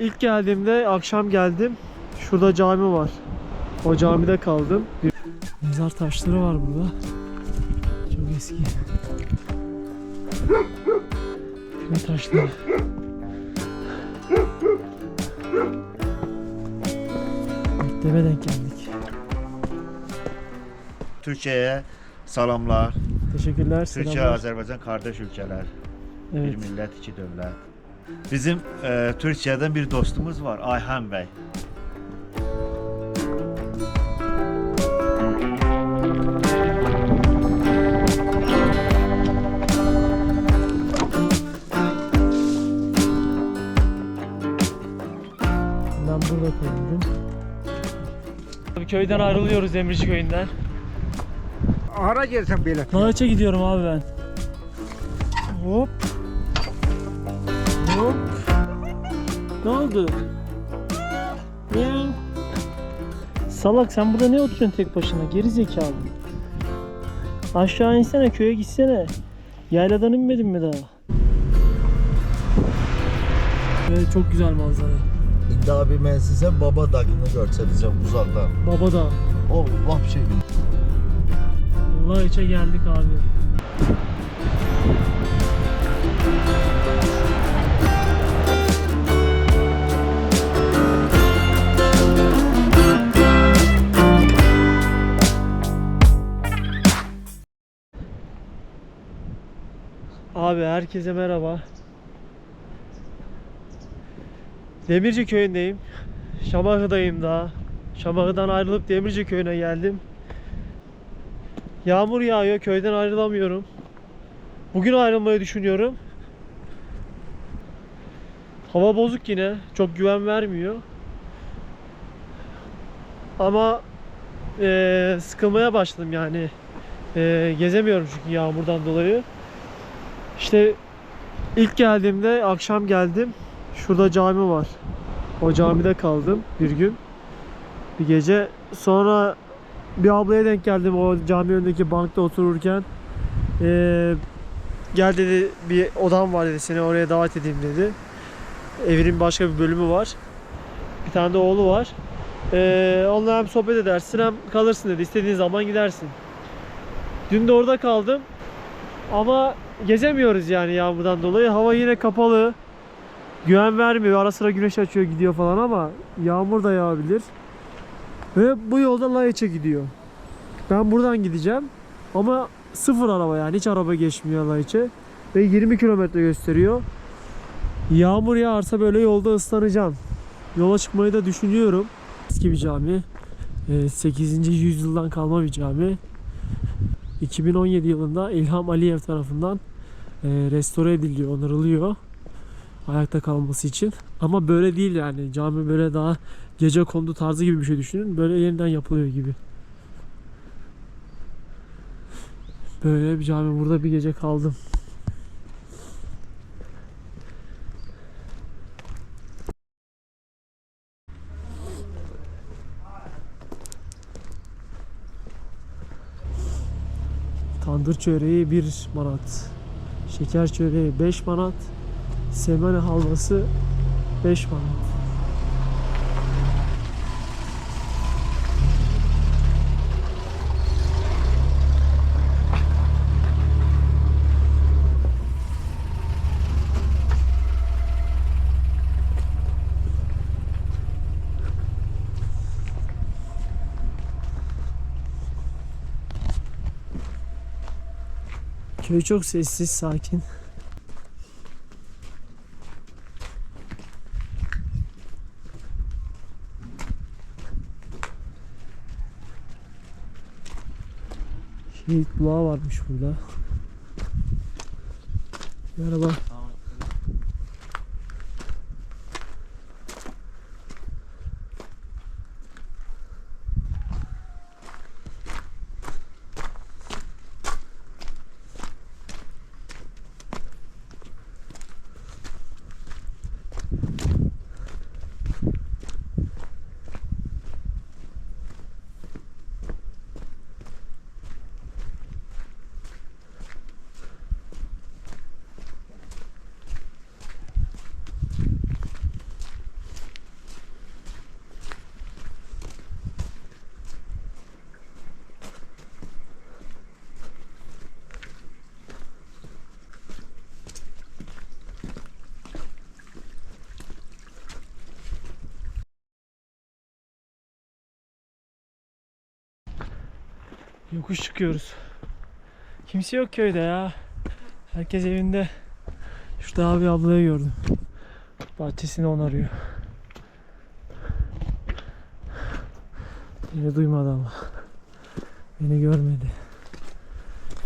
ilk geldiğimde akşam geldim. Şurada cami var. O camide kaldım. Mezar taşları var burada. Çok eski. Köy taşları. Mektebe denk geldik. Türkiye'ye salamlar. Teşekkürler. Türkiye, selamlar. Azerbaycan kardeş ülkeler. Evet. Bir millet, iki devlet. Bizim e, Türkiye'den bir dostumuz var Ayhan Bey. Ben burada koydum. Abi köyden ayrılıyoruz Demirci köyünden. Ara gelsen belə. Nalaç'a gidiyorum abi ben. Hop. Hop. Ne oldu? Ya. Salak sen burada ne oturuyorsun tek başına? Geri zekalı. Aşağı insene köye gitsene. Yayladan inmedin mi daha? Evet çok güzel manzara. İndi abi ben size Baba Dağı'nı göstereceğim uzaktan. Baba da. O vahşi. Allah içe geldik abi. Abi herkese merhaba. Demirci köyündeyim. Şamahı'dayım daha. Şamahı'dan ayrılıp Demirci köyüne geldim. Yağmur yağıyor, köyden ayrılamıyorum. Bugün ayrılmayı düşünüyorum. Hava bozuk yine, çok güven vermiyor. Ama eee, sıkılmaya başladım yani. Eee, gezemiyorum çünkü yağmurdan dolayı. İşte ilk geldiğimde akşam geldim. Şurada cami var. O camide kaldım bir gün. Bir gece. Sonra bir ablaya denk geldim o cami önündeki bankta otururken. Ee, gel dedi bir odam var dedi seni oraya davet edeyim dedi. Evinin başka bir bölümü var. Bir tane de oğlu var. Ee, onunla hem sohbet edersin hem kalırsın dedi. İstediğin zaman gidersin. Dün de orada kaldım. Ama gezemiyoruz yani yağmurdan dolayı. Hava yine kapalı. Güven vermiyor. Ara sıra güneş açıyor gidiyor falan ama yağmur da yağabilir. Ve bu yolda Laiç'e gidiyor. Ben buradan gideceğim. Ama sıfır araba yani. Hiç araba geçmiyor Laiç'e. Ve 20 kilometre gösteriyor. Yağmur yağarsa böyle yolda ıslanacağım. Yola çıkmayı da düşünüyorum. Eski bir cami. Ee, 8. yüzyıldan kalma bir cami. 2017 yılında İlham Aliyev tarafından e, restore ediliyor, onarılıyor. Ayakta kalması için. Ama böyle değil yani. Cami böyle daha gece kondu tarzı gibi bir şey düşünün. Böyle yeniden yapılıyor gibi. Böyle bir cami. Burada bir gece kaldım. Tandır çöreği 1 manat. Şeker çöreği 5 manat. Semene halvası 5 manat. Köy çok sessiz, sakin. Şehit bulağı varmış burada. Merhaba. Yokuş çıkıyoruz. Kimse yok köyde ya. Herkes evinde. Şurada abi ablayı gördüm. Bahçesini onarıyor. Beni duymadı ama. Beni görmedi.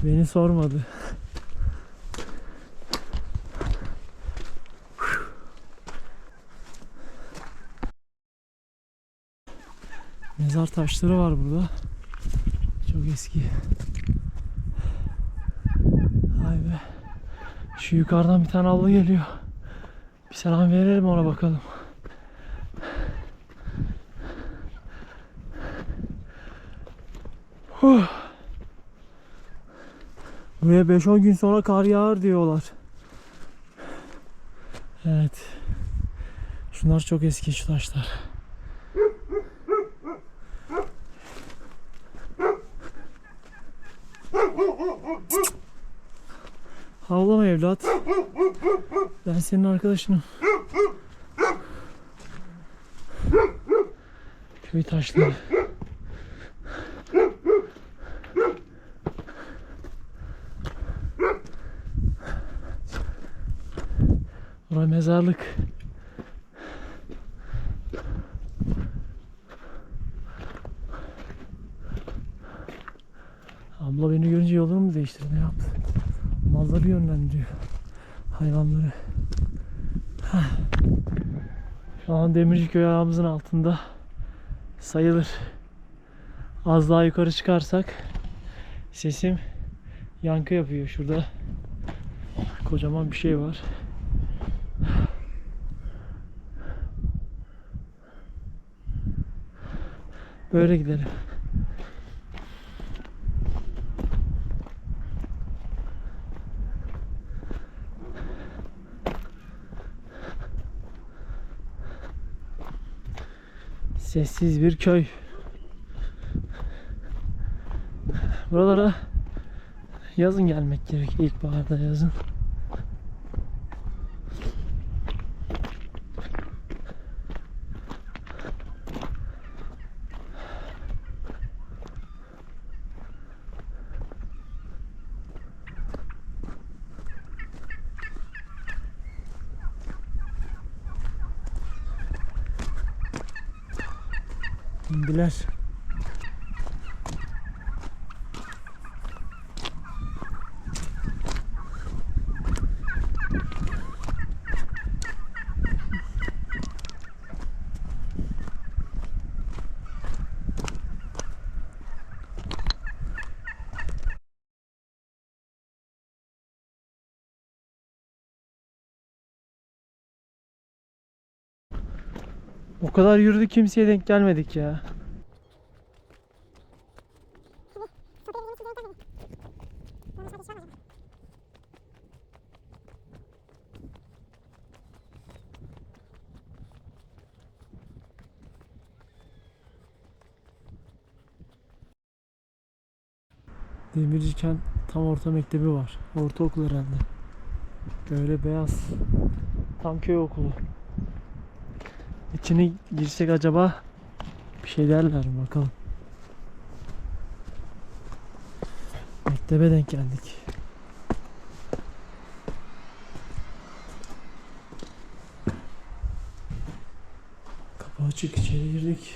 Beni sormadı. Mezar taşları var burada. Çok eski. Vay be. Şu yukarıdan bir tane abla geliyor. Bir selam verelim ona bakalım. Huh. Buraya 5-10 gün sonra kar yağar diyorlar. Evet. Şunlar çok eski şu taşlar. Havlama evlat. Ben senin arkadaşınım. Köy taşları. Burası mezarlık. Abla beni görünce yolunu mu değiştirdi ne yaptı? Malları yönlendiriyor. Hayvanları. Hah. Şu Demirciköy ayağımızın altında sayılır. Az daha yukarı çıkarsak sesim yankı yapıyor. Şurada kocaman bir şey var. Böyle gidelim. Sessiz bir köy. Buralara yazın gelmek gerek. İlkbaharda yazın. İndiler. Kadar yürüdük kimseye denk gelmedik ya. Demirci Kent tam orta mektebi var. Ortaokul herhalde. Böyle beyaz. Tam köy okulu. İçine girsek acaba bir şey derler mi bakalım. Mektebe denk geldik. Kapı açık içeri girdik.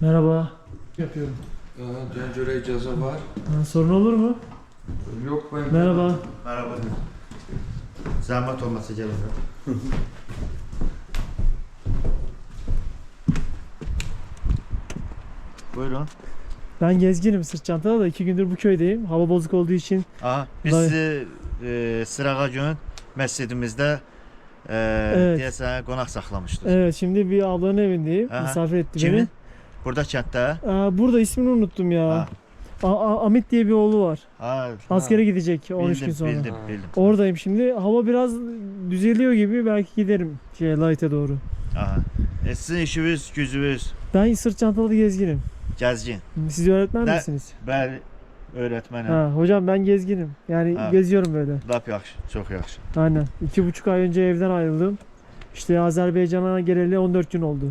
Merhaba. Yapıyorum. Cencere icazı var. Ha, sorun olur mu? Yok ben. Merhaba. Merhaba. Zahmet olmasa oraya. Buyurun. Ben gezginim sırt çantada da iki gündür bu köydeyim. Hava bozuk olduğu için Aha, biz sizi e, Sırağa gün məscidimizdə e, Evet. deyəsən qonaq saxlamışdıq. evet şimdi bir ablanın evindeyim. Aha. Misafir etti Kimin? beni. Burada kənddə. Aa, burada ismini unuttum ya. Ha. A- A- Amit diye bir oğlu var. Ha, Askere gidecek 13 gün sonra. bildim, bildim. Oradayım şimdi. Hava biraz düzeliyor gibi belki giderim şey Light'e doğru. Aha. E, sizin işiniz, gücünüz, Ben sırt çantalı gezginim. gəzgin. Siz öğretmen Ne- misiniz? Bəli, öyrətmənəm. Ha, hocam ben gezginim. Yani Ha. geziyorum böyle. Lap yaxşı, çox yaxşı. Aynen. İki buçuk ay önce evden ayrıldım. İşte Azerbaycan'a geleli 14 gün oldu.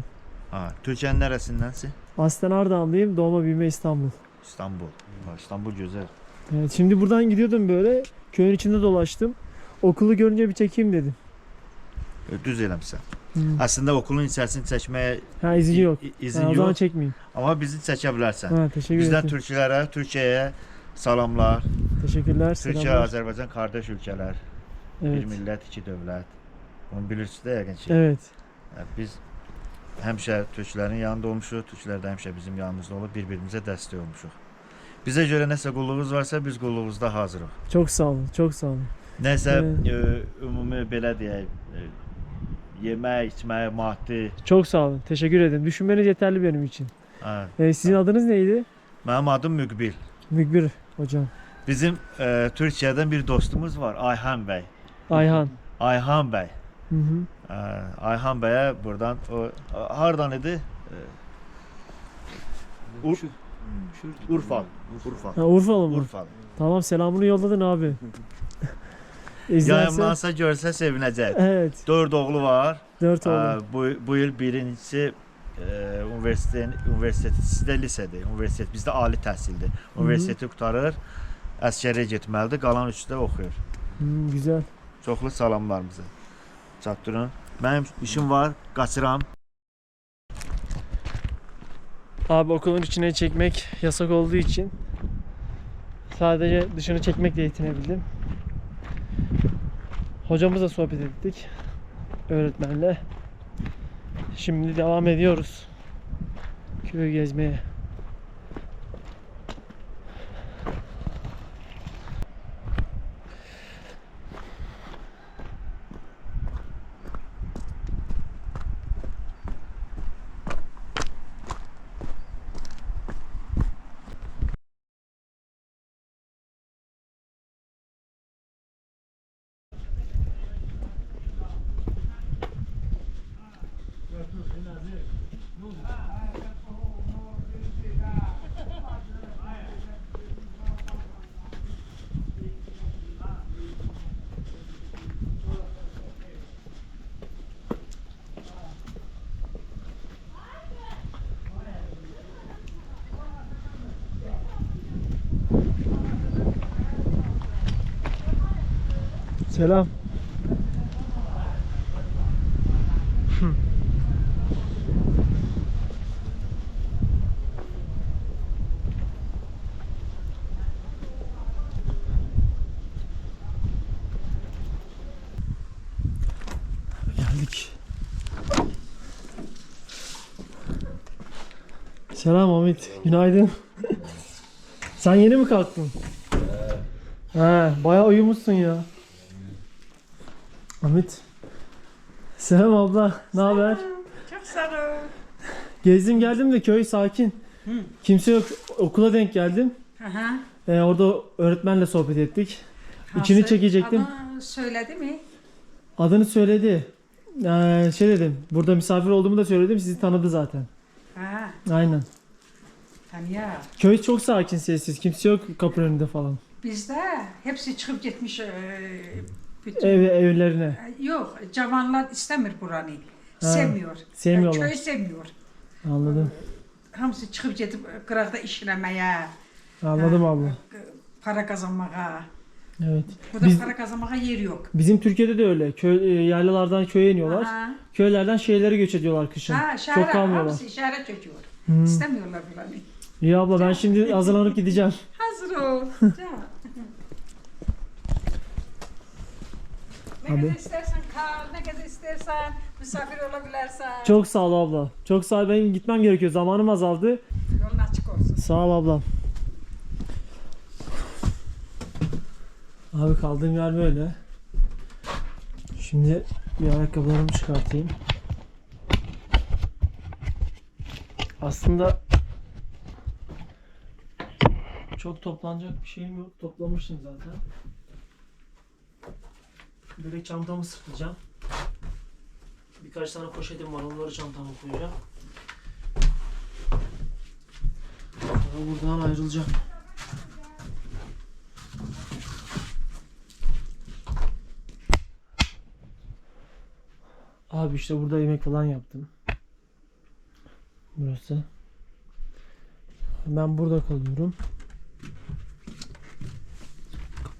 Ha, Türkiye'nin neresindensin? Aslen Ardahanlıyım. Doğma büyüme İstanbul. İstanbul. İstanbul güzel. Evet, şimdi buradan gidiyordum böyle. Köyün içinde dolaştım. Okulu görünce bir çekeyim dedim. E, Düz eləmsən. Aslında okulun içərisini çəkməyə Ha izin yok. i- i- Ha, izin o zaman yok. çekmeyeyim. Amma bizi çəkə bilərsən. Ha, teşekkür Bizdən ederim. türklərə, Türkiyəyə salamlar. Teşekkürler. Türkiyə, Selamlar. Azərbaycan qardaş ölkələr. Bir Evet. millət, iki dövlət. Bunu bilirsiniz də yəqin ki. Evet. Yəni Biz həmişə türklərin yanında olmuşuq, türklər də həmişə bizim yanımızda olub, bir-birimizə dəstək olmuşuq. Bizə görə nəsə qulluğunuz varsa, biz qulluğunuzda hazırıq. Çok sağ olun. Çok sağ olun. Nəsə Evet. e, ümumi belə deyək, e, yemək, içmək, maddi. Çok sağ olun. Teşekkür ederim. Düşünmeniz yeterli benim için. Hə. Ee, sizin adınız neydi? Mənim adım Müqbil. Mügbir hocam. Bizim e, Türkiyədən bir dostumuz var, Ayhan bəy. Ayhan. Ayhan bəy. Hı hı. E, Ayhan bəyə buradan o hardan idi? Ur Urfa. Urfa. Ha, Urfalı mı? Urfa. Tamam selamını yolladın abi. İzlerse. Yayımlansa görsə sevinəcək. Evet. 4 oğlu var. Dört E, oldu. bu bu il birincisi e, universiteti sizdə lisedir. Universitet bizdə ali təhsildir. Universiteti qurtarır. Əskəriyə getməlidir. Qalan üçü də oxuyur. Hmm, güzel. Çoxlu salamlarımızı çatdırın. Mənim işim var, qaçıram. Abi okulun içine çekmek yasak olduğu için sadece dışını çekmekle yetinebildim. Hocamızla sohbet ettik. Öğretmenle. Şimdi devam ediyoruz. Köyü gezmeye. Selam. Geldik. Selam Ahmet. Günaydın. Sen yeni mi kalktın? He, bayağı uyumuşsun ya. Ahmet. Selam abla. Ne haber? Çok sağ ol. Gezdim geldim de köy sakin. Kimse yok. Okula denk geldim. Aha. Ee, orada öğretmenle sohbet ettik. İçini Nasıl? çekecektim. Ama söyledi mi? Adını söyledi. Ee, şey dedim. Burada misafir olduğumu da söyledim. Sizi tanıdı zaten. Ha, Aynen. Tanya. Köy çok sakin sessiz. Kimse yok kapının önünde falan. Bizde hepsi çıkıp gitmiş e, bütün. Ev evlerine. Yok, cavanlar istemiyor buranı. Sevmiyor. sevmiyorlar. Köy sevmiyor. Anladım. Hamısı çıkıp gidip qıraqda işləməyə, Anladım abla. para kazanmağa. Evet. Burada Biz- para kazanmağa yer yok. Bizim Türkiye'de de öyle. Köy, e, yaylalardan köye iniyorlar. Aha. Köylerden şehirlere göç ediyorlar kışın. Ha, Çok şəhərə, kalmıyorlar. hamısı şəhərə çöküyor. Hmm. İstemiyorlar buranı. İyi abla ben şimdi hazırlanıp gideceğim. Hazır ol. ne kadar istersen kal, ne kadar istersen misafir olabilirsen. Çok sağ ol abla. Çok sağ ol. Benim gitmem gerekiyor. Zamanım azaldı. Yolun açık olsun. Sağ ol ablam. Abi kaldığım yer böyle. Şimdi bir ayakkabılarımı çıkartayım. Aslında çok toplanacak bir şeyim yok. Toplamıştım zaten. Direkt çantamı sırtlayacağım. Birkaç tane poşetim var. Onları çantama koyacağım. Sonra buradan ayrılacağım. Abi işte burada yemek falan yaptım. Burası. Ben burada kalıyorum.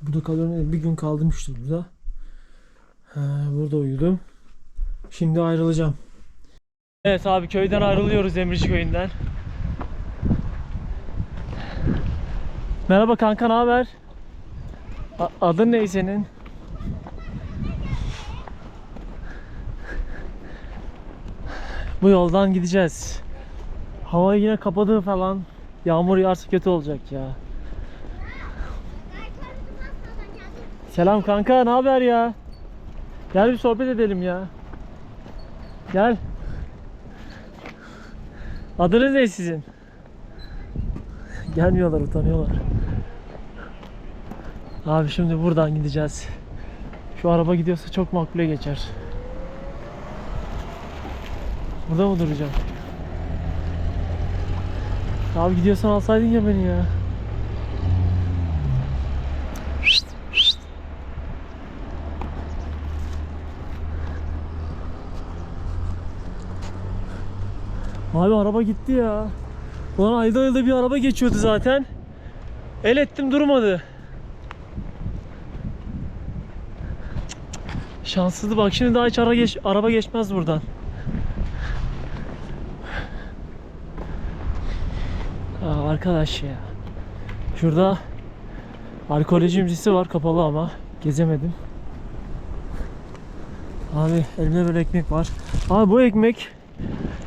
Burada kalıyorum. Bir gün kaldım işte burada. Burada uyudum. Şimdi ayrılacağım. Evet abi köyden ayrılıyoruz Emirci köyünden. Merhaba kanka ne haber? Adın ne senin? Bu yoldan gideceğiz. Hava yine kapadı falan. Yağmur yağarsa kötü olacak ya. Selam kanka, ne haber ya? Gel bir sohbet edelim ya. Gel. Adınız ne sizin? Gelmiyorlar, utanıyorlar. Abi şimdi buradan gideceğiz. Şu araba gidiyorsa çok makbule geçer. Burada mı duracağım? Abi gidiyorsan alsaydın ya beni ya. Abi araba gitti ya. Ulan ayda ayda bir araba geçiyordu zaten. El ettim durmadı. Şanssızdı bak şimdi daha hiç ara geç, araba geçmez buradan. Aa, arkadaş ya. Şurada arkeoloji müzesi var kapalı ama gezemedim. Abi elimde böyle ekmek var. Abi bu ekmek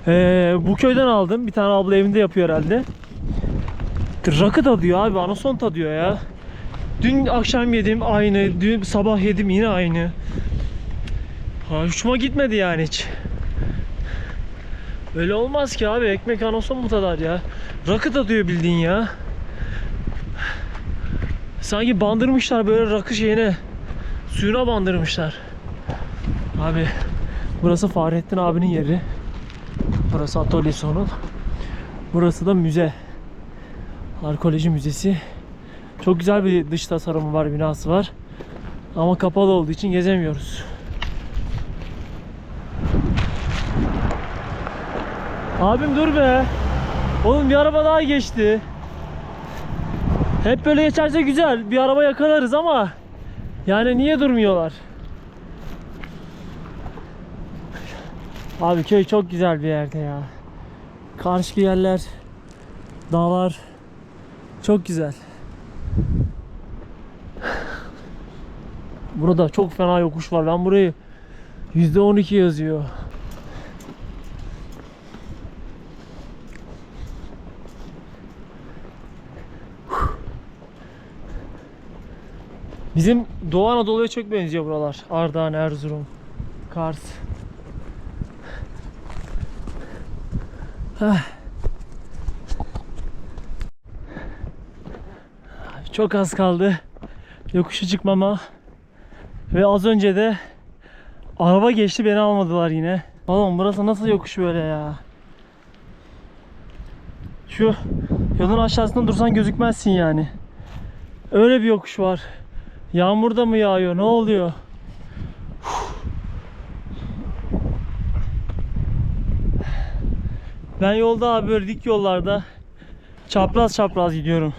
eee, bu köyden aldım. Bir tane abla evinde yapıyor herhalde. Rakı tadıyor abi anason tadıyor ya. Dün akşam yedim aynı. Dün sabah yedim yine aynı. Ha, hoşuma gitmedi yani hiç. Öyle olmaz ki abi ekmek anason mu tadar ya? Rakı tadıyor bildiğin ya. Sanki bandırmışlar böyle rakı şeyine. Suyuna bandırmışlar. Abi burası Fahrettin abinin yeri. Burası atölyesi onun. Burası da müze. Arkeoloji müzesi. Çok güzel bir dış tasarımı var, binası var. Ama kapalı olduğu için gezemiyoruz. Abim dur be. Oğlum bir araba daha geçti. Hep böyle geçerse güzel. Bir araba yakalarız ama yani niye durmuyorlar? Abi köy çok güzel bir yerde ya. Karşı yerler, dağlar çok güzel. Burada çok fena yokuş var. Ben burayı %12 yazıyor. Bizim Doğu Anadolu'ya çok benziyor buralar. Ardahan, Erzurum, Kars. Çok az kaldı yokuşu çıkmama. Ve az önce de araba geçti beni almadılar yine. Oğlum burası nasıl yokuş böyle ya? Şu yolun aşağısında dursan gözükmezsin yani. Öyle bir yokuş var. Yağmur da mı yağıyor? Ne oluyor? Ben yolda abi böyle dik yollarda çapraz çapraz gidiyorum.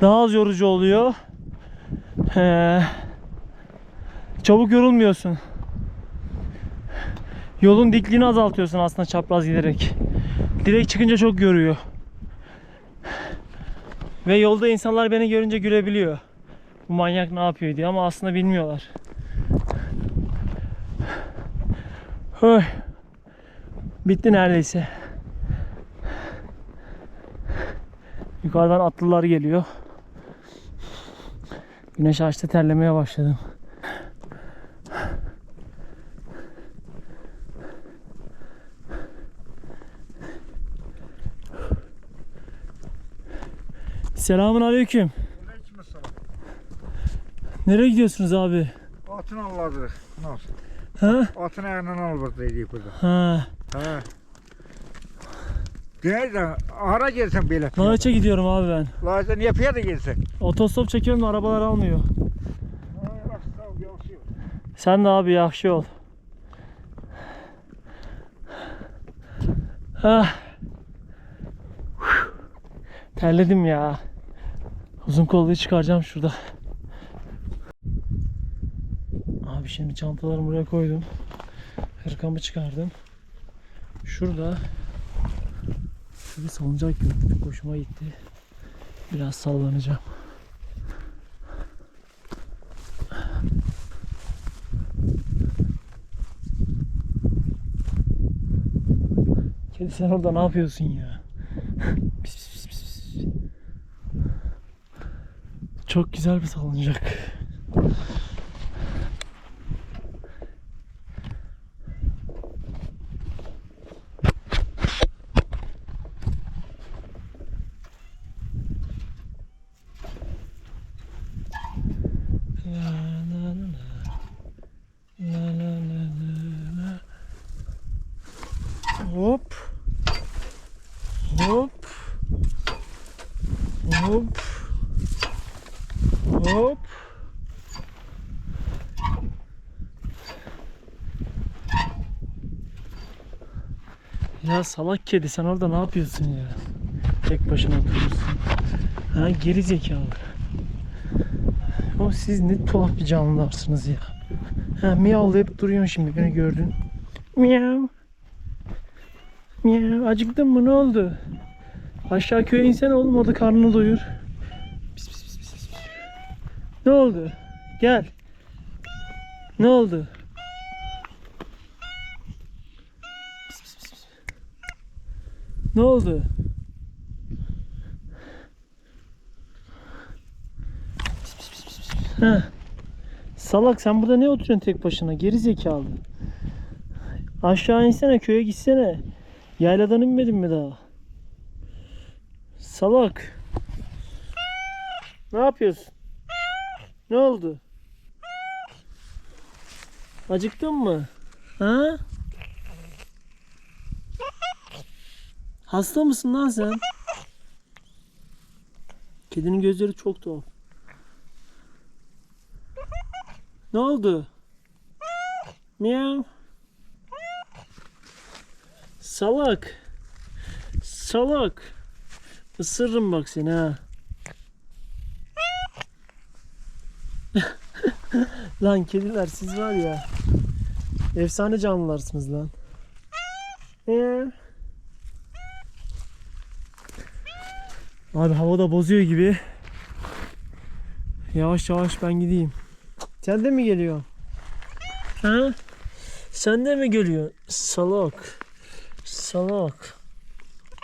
Daha az yorucu oluyor. Ee, çabuk yorulmuyorsun. Yolun dikliğini azaltıyorsun aslında çapraz giderek. Direkt çıkınca çok yoruyor. Ve yolda insanlar beni görünce gülebiliyor. Bu manyak ne yapıyor diye ama aslında bilmiyorlar. Oy. Bitti neredeyse. Yukarıdan atlılar geliyor. Güneş açtı terlemeye başladım. Selamun aleyküm. Nereye gidiyorsunuz abi? Atın alırdı. Nasıl? Ha? Atın ayağından alırdı dedik burada. Ha. He. Nereden? Ara gelsin böyle. Norveç'e gidiyorum abi ben. Lazım niye piyada gelsin? Otostop çekiyorum da arabalar almıyor. Sen de abi yaxşı ol. Ah. Terledim ya. Uzun kolluyu çıkaracağım şurada. Abi şimdi çantalarımı buraya koydum. Hırkamı çıkardım. Şurada şurada salıncak gördüm. Hoşuma gitti. Biraz sallanacağım. Kedi sen orada ne yapıyorsun ya? Pis, pis, pis, pis. Çok güzel bir salıncak. Hop. Hop. Hop. Hop. Ya salak kedi sen orada ne yapıyorsun ya? Tek başına oturuyorsun. Ha geri zekalı. O siz ne tuhaf bir canlılarsınız ya. Ha miyavlayıp duruyorsun şimdi beni gördün. Miyav. Miyav acıktın mı ne oldu? Aşağı köye insene oğlum orada karnını doyur. Pis, pis, pis, pis, pis. Ne oldu? Gel. Ne oldu? Pis, pis, pis, pis. Ne oldu? Pis, pis, pis, pis, pis. Salak sen burada ne oturuyorsun tek başına? Geri zekalı. Aşağı insene köye gitsene. Yayladan inmedin mi daha? Salak. Ne yapıyorsun? Ne oldu? Acıktın mı? Ha? Hasta mısın lan sen? Kedinin gözleri çok tuhaf. Ne oldu? Miyav. Salak. Salak. Isırırım bak seni ha. lan kediler siz var ya. Efsane canlılarsınız lan. Ee? Abi hava da bozuyor gibi. Yavaş yavaş ben gideyim. Sen de mi geliyorsun? Ha? Sen de mi geliyorsun? Salak. Salak.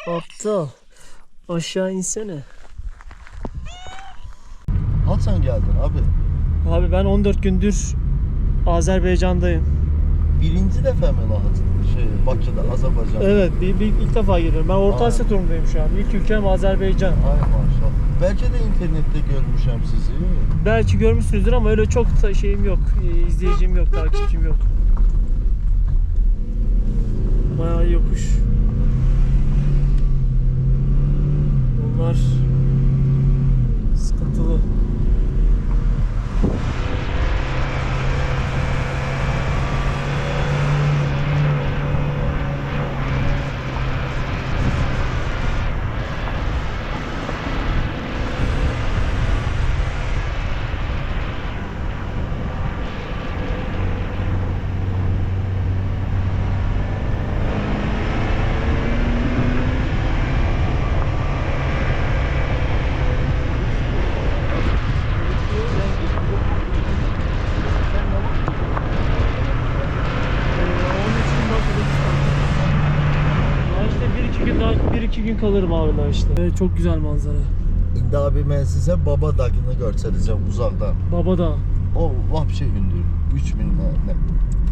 Aptal. Aşağı insene. Sen geldin abi. Abi ben 14 gündür Azerbaycan'dayım. Birinci defa mı lahat Bakı'da, Azerbaycan? Evet bir, bir ilk defa geliyorum. Ben Orta Aa. Asya turundayım şu an. İlk ülkem Azerbaycan. Ay maşallah. Belki de internette görmüşüm sizi. Belki görmüşsünüzdür ama öyle çok şeyim yok. e, izleyicim yok, takipçim yok. Bayağı yokuş. Bunlar sıkıntılı. Ya işte bir iki gün daha bir iki gün daha işte. Evet, çok güzel manzara. İndi abi ben size Baba Dağı'nı göstereceğim uzaktan. Baba da. O vahşi gündür. 3000 ne,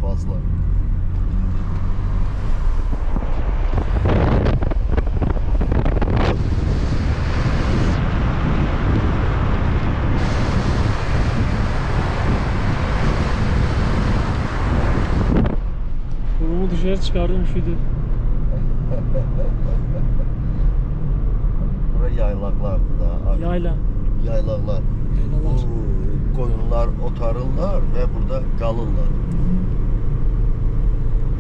fazla. Burnumu dışarı çıkardım üşüdü. Bura yaylaqlardı da abi. Yayla. Yaylaqlar. Yaylalar. Bu koyunlar otarırlar ve burada kalırlar.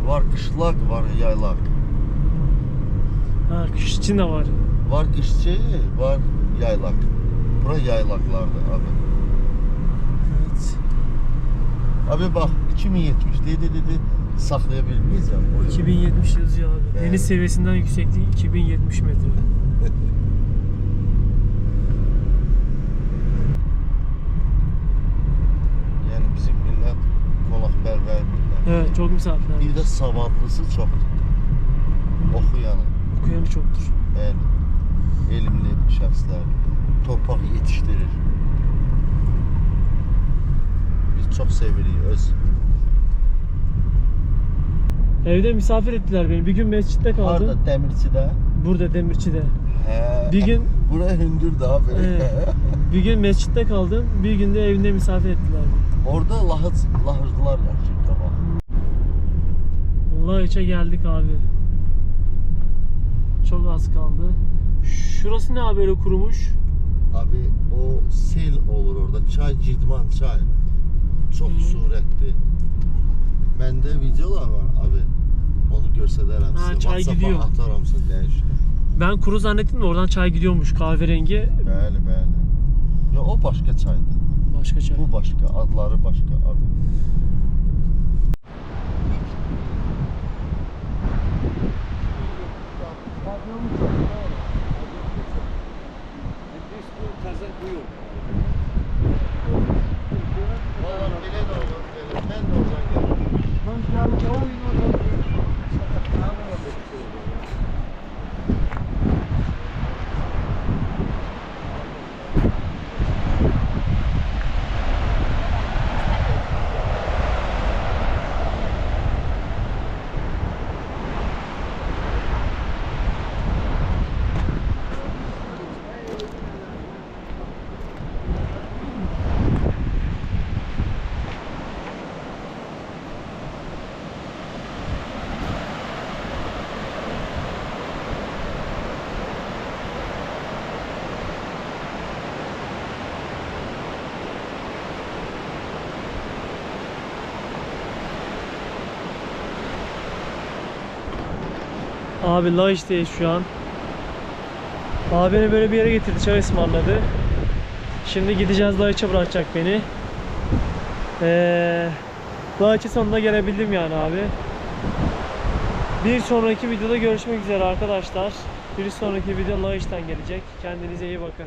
Var kışlak, var yaylaq. Ha kış için de var. Var kışçı, var yaylak. Bura yaylaklardı abi. Evet. Abi bak 2070 dedi dedi saklayabilmeyiz miyiz ya? O 2070 yazıyor abi. Evet. Deniz seviyesinden yüksekliği 2070 metre. 20 saatler. Bir de savadlısı çok. Okuyanı. Okuyanı çoktur. Evet. Elimli şahslar toprak yetiştirir. Biz çok seviyoruz. Evde misafir ettiler beni. Bir gün mescitte kaldım. Orada Demirçi'de. Burada Demirçi'de. He. Bir gün... Buraya hündür daha böyle. He. bir gün mescitte kaldım. Bir günde evinde misafir ettiler. Orada lahız, lahırdılar ya qabaq. Allah içe geldik abi. Çok az kaldı. Şurası ne abi böyle kurumuş? Abi o sel olur orada. Çay, Cidman çay. Çox Hı. surətli. Məndə videolar var abi. Onu göstərərəm Ha, sizə. çay gidiyor. Ataram sizə dəqiq. Ben kuru zannettim de oradan çay gidiyormuş kahverengi. Bəli, bəli. Ya o başqa çaydır. Başka çay. Bu başqa, adları başqa abi. Vallahi belə də olur, belə. Mən də oradan gəldim. Abi Laiç'teyiz şu an. Abi beni böyle bir yere getirdi, çay ısmarladı. Şimdi gideceğiz Laiç'e bırakacak beni. Ee, Laiç'e sonunda gelebildim yani abi. Bir sonraki videoda görüşmek üzere arkadaşlar. Bir sonraki video Laiç'ten gelecek. Kendinize iyi bakın.